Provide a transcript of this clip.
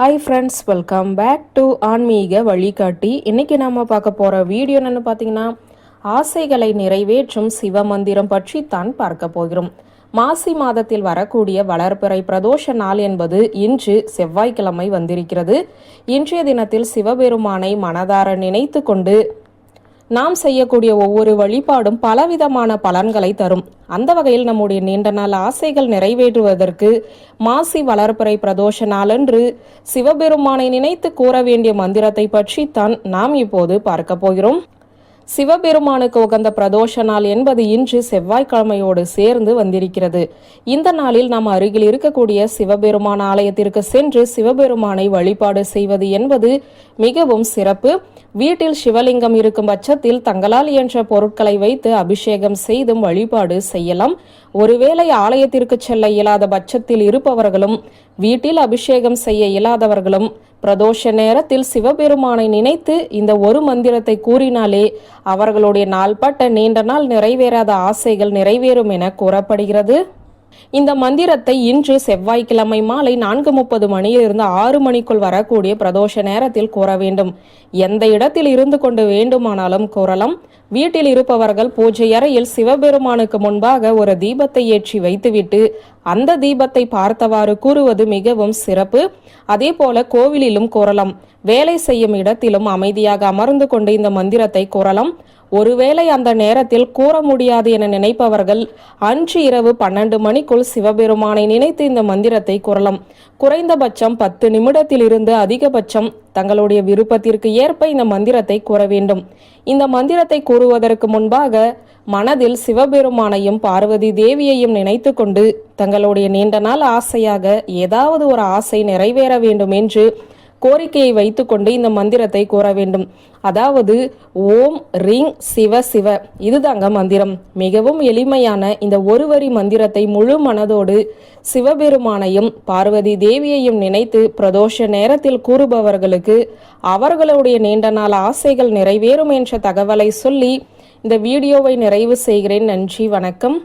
Hi friends welcome back to ஆன்மீக வழிகாட்டி. இன்னைக்கு நாம பார்க்க போற வீடியோ என்னன்னு பார்த்தீங்கன்னா ஆசைகளை நிறைவேற்றும் சிவ மந்திரம் பற்றி தான் பார்க்க போகிறோம். மாசி மாதத்தில் வரக்கூடிய வளர்பிறை பிரதோஷ நாள் என்பது இன்று செவ்வாய்க்கிழமை வந்திருக்கிறது. இன்றைய தினத்தில் சிவபெருமானை மனதார நினைத்து கொண்டு நாம் செய்யக்கூடிய ஒவ்வொரு வழிபாடும் பலவிதமான பலன்களை தரும். அந்த வகையில் நம்முடைய நீண்ட நாள் ஆசைகள் நிறைவேற்றுவதற்கு மாசி வளர்பிறை பிரதோஷ நாளன்று சிவபெருமானை நினைத்து கூற வேண்டிய மந்திரத்தை பற்றி தான் நாம் இப்போது பார்க்க போகிறோம். சிவபெருமானுக்கு உகந்த பிரதோஷ நாள் என்பது இன்று செவ்வாய்க்கிழமையோடு சேர்ந்து வந்திருக்கிறது. இந்த நாளில் நாம் அருகில் இருக்கக்கூடிய சிவபெருமான் ஆலயத்திற்கு சென்று சிவபெருமானை வழிபாடு செய்வது என்பது மிகவும் சிறப்பு. வீட்டில் சிவலிங்கம் இருக்கும் பட்சத்தில் தங்களால் இயன்ற பொருட்களை வைத்து அபிஷேகம் செய்தும் வழிபாடு செய்யலாம். ஒருவேளை ஆலயத்திற்கு செல்ல இயலாத பட்சத்தில் இருப்பவர்களும் வீட்டில் அபிஷேகம் செய்ய இயலாதவர்களும் பிரதோஷ நேரத்தில் சிவபெருமானை நினைத்து இந்த ஒரு மந்திரத்தை கூறினாலே அவர்களுடைய நாள்பட்ட நீண்ட நாள் நிறைவேறாத ஆசைகள் நிறைவேறும் என கூறப்படுகிறது. இந்த மந்திரத்தை இன்று செவ்வாய்க்கிழமை மாலை நான்கு முப்பது மணியிலிருந்து ஆறு மணிக்குள் வரக்கூடிய பிரதோஷ நேரத்தில் கூற வேண்டும். எந்த இடத்தில் இருந்து கொண்டு வேண்டுமானாலும் கூறலாம். வீட்டில் இருப்பவர்கள் பூஜை அறையில் சிவபெருமானுக்கு முன்பாக ஒரு தீபத்தை ஏற்றி வைத்துவிட்டு அந்த தீபத்தை பார்த்தவாறு கூறுவது மிகவும் சிறப்பு. அதே போல கோவிலிலும் கூறலாம் வேலை செய்யும் இடத்திலும் அமைதியாக அமர்ந்து கொண்டு இந்த மந்திரத்தை கூறலாம் ஒருவேளை அந்த நேரத்தில் கூற முடியாது என நினைப்பவர்கள் அன்று இரவு பன்னெண்டு மணிக்குள் சிவபெருமானை நினைத்து இந்த மந்திரத்தை கூறலாம் குறைந்தபட்சம் பத்து நிமிடத்திலிருந்து அதிகபட்சம் தங்களுடைய விருப்பத்திற்கு ஏற்ப இந்த மந்திரத்தை கூற வேண்டும். இந்த மந்திரத்தை கூறுவதற்கு முன்பாக மனதில் சிவபெருமானையும் பார்வதி தேவியையும் நினைத்து கொண்டு தங்களுடைய நீண்ட நாள் ஆசையாக ஏதாவது ஒரு ஆசை நிறைவேற வேண்டும் என்று கோரிக்கையை வைத்துக்கொண்டு இந்த மந்திரத்தை கூற வேண்டும். அதாவது ஓம் ரிங் சிவ சிவ. இதுதாங்க மந்திரம். மிகவும் எளிமையான இந்த ஒரு வரி மந்திரத்தை முழு மனதோடு சிவபெருமானையும் பார்வதி தேவியையும் நினைத்து பிரதோஷ நேரத்தில் கூறுபவர்களுக்கு அவர்களுடைய நீண்ட நாள் ஆசைகள் நிறைவேறும் என்ற தகவலை சொல்லி இந்த வீடியோவை நிறைவு செய்கிறேன். நன்றி வணக்கம்.